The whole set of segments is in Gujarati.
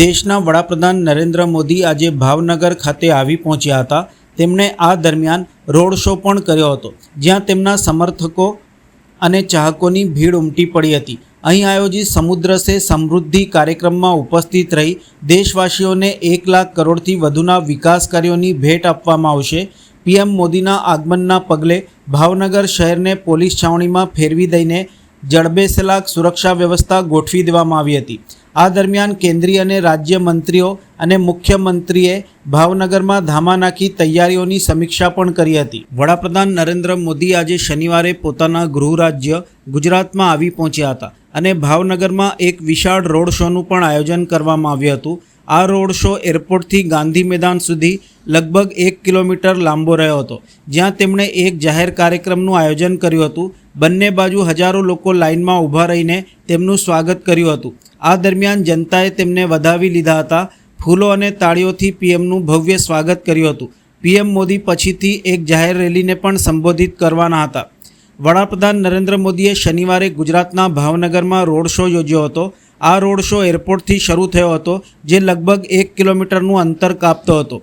દેશના વડાપ્રધાન નરેન્દ્ર મોદી આજે ભાવનગર ખાતે આવી પહોંચ્યા હતા. તેમણે આ દરમિયાન રોડ શો પણ કર્યો હતો, જ્યાં તેમના સમર્થકો અને ચાહકોની ભીડ ઉમટી પડી હતી. અહીં આયોજિત સમુદ્ર સે સમૃદ્ધિ કાર્યક્રમમાં ઉપસ્થિત રહી દેશવાસીઓને એક લાખ કરોડથી વધુના વિકાસ કાર્યોની ભેટ આપવામાં આવશે. પીએમ મોદીના આગમનના પગલે ભાવનગર શહેરને પોલીસ છાવણીમાં ફેરવી દઈને જડબેસલાક સુરક્ષા વ્યવસ્થા ગોઠવી દેવામાં આવી હતી. આ દરમિયાન કેન્દ્રીય અને રાજ્ય મંત્રીઓ અને મુખ્યમંત્રીએ ભાવનગરમાં ધામા નાખી તૈયારીઓની સમીક્ષા પણ કરી હતી. વડાપ્રધાન નરેન્દ્ર મોદી આજે શનિવારે પોતાના ગૃહ રાજ્ય ગુજરાતમાં આવી પહોંચ્યા હતા અને ભાવનગરમાં એક વિશાળ રોડ શોનું પણ આયોજન કરવામાં આવ્યું હતું. આ રોડ શો એરપોર્ટથી ગાંધી મેદાન સુધી લગભગ એક કિલોમીટર લાંબો રહ્યો હતો, જ્યાં તેમણે એક જાહેર કાર્યક્રમનું આયોજન કર્યું હતું. બંને બાજુ હજારો લોકો લાઇનમાં ઊભા રહીને તેમનું સ્વાગત કર્યું હતું. આ દરમિયાન જનતાએ તેમને વધાવી લીધા હતા. ફૂલો અને તાળીઓથી પીએમનું ભવ્ય સ્વાગત કર્યું હતું. પીએમ મોદી પછીથી એક જાહેર રેલીને પણ સંબોધિત કરવાના હતા. વડાપ્રધાન નરેન્દ્ર મોદીએ શનિવારે ગુજરાતના ભાવનગરમાં રોડ શો યોજ્યો હતો. આ રોડ શો એરપોર્ટથી શરૂ થયો હતો, જે લગભગ એક કિલોમીટરનું અંતર કાપતો હતો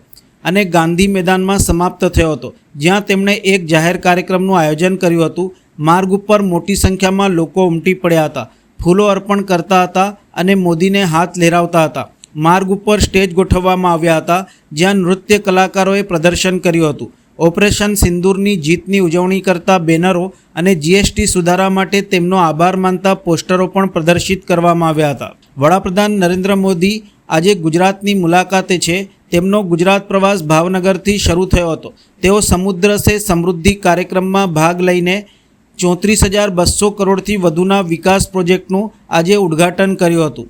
અને ગાંધી મેદાનમાં સમાપ્ત થયો હતો, જ્યાં તેમણે એક જાહેર કાર્યક્રમનું આયોજન કર્યું હતું. માર્ગ ઉપર મોટી સંખ્યામાં લોકો ઉમટી પડ્યા હતા. ફૂલો અર્પણ કરતા હતા અને મોદીને હાથ લહેરાવતા હતા. માર્ગ ઉપર સ્ટેજ ગોઠવવામાં આવ્યા હતા, જ્યાં નૃત્ય કલાકારોએ પ્રદર્શન કર્યું હતું. ઓપરેશન સિંદૂરની જીતની ઉજવણી કરતા બેનરો અને જીએસટી સુધારા માટે તેમનો આભાર માનતા પોસ્ટરો પણ પ્રદર્શિત કરવામાં આવ્યા હતા. વડાપ્રધાન નરેન્દ્ર મોદી આજે ગુજરાતની મુલાકાતે છે. તેમનો ગુજરાત પ્રવાસ ભાવનગરથી શરૂ થયો હતો. તેઓ સમુદ્ર સે સમૃદ્ધિ કાર્યક્રમમાં ભાગ લઈને ચોત્રીસ હજાર બસો કરોડથી વધુના વિકાસ પ્રોજેક્ટનું આજે ઉદ્ઘાટન કર્યું હતું.